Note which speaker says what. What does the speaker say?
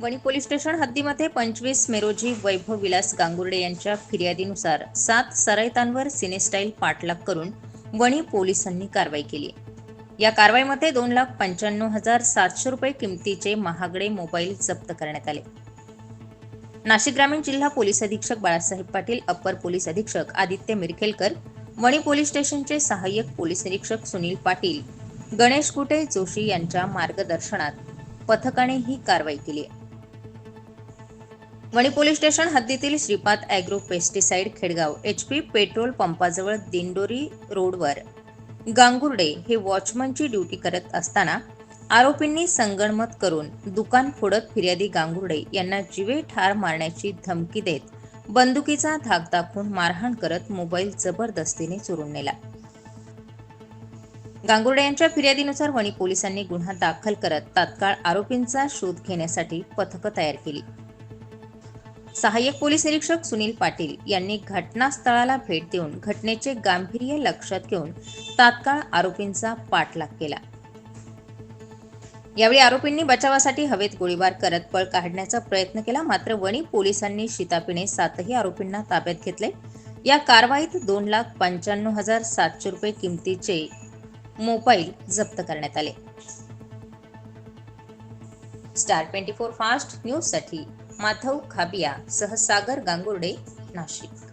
Speaker 1: Wani police station हद्दीमध्ये पंचवीस मे रोजी वैभव विलास गांगुर्डे यांच्या फिर्यादीनुसार सात सरायतांवर सिनेस्टाईल पाठलाग करून वणी पोलिसांनी कारवाई केली. या कारवाईमध्ये दोन लाख पंच्याण्णव हजार सातशे रुपये किमतीचे महागडे मोबाईल जप्त करण्यात आले. नाशिक ग्रामीण जिल्हा पोलीस अधीक्षक बाळासाहेब पाटील अप्पर पोलीस अधीक्षक आदित्य मिरखेलकर वणी पोलीस स्टेशनचे सहाय्यक पोलीस निरीक्षक सुनील पाटील गणेश कुटे जोशी यांच्या मार्गदर्शनात पथकाने ही कारवाई केली आहे. वणी पोलीस स्टेशन हद्दीतील Shripad agro pesticide Khedgaon H P petrol पंपाजवळ Dindori रोडवर. गांगुर्डे हे वॉचमनची ड्युटी करत असताना आरोपींनी संगणमत करून दुकान फोडत फिर्यादी गांगुर्डे यांना जीवे ठार मारण्याची धमकी देत बंदुकीचा धाक दाखवून मारहाण करत मोबाईल जबरदस्तीने चोरून नेला. गांगुर्डे यांच्या फिर्यादीनुसार वणी पोलिसांनी गुन्हा दाखल करत तात्काळ आरोपींचा शोध घेण्यासाठी पथकं तयार केली. सहाय्यक पोलीस निरीक्षक सुनील पाटील यांनी घटनास्थळाला भेट देऊन घटनेचे गांभीर्य लक्षात घेऊन तात्काळ आरोपींचा पाठलाग केला. यावेळी आरोपींनी बचावासाठी हवेत गोळीबार करत पळ काढण्याचा प्रयत्न केला मात्र वणी पोलिसांनी शितापीने सातही आरोपींना ताब्यात घेतले. या कारवाईत दोन लाख पंच्याण्णव हजार सातशे रुपये किमतीचे मोबाईल जप्त करण्यात आले. स्टार ट्वेंटी फोर फास्ट न्यूजसाठी माधव खाबिया सहसागर गांगुर्डे नाशिक.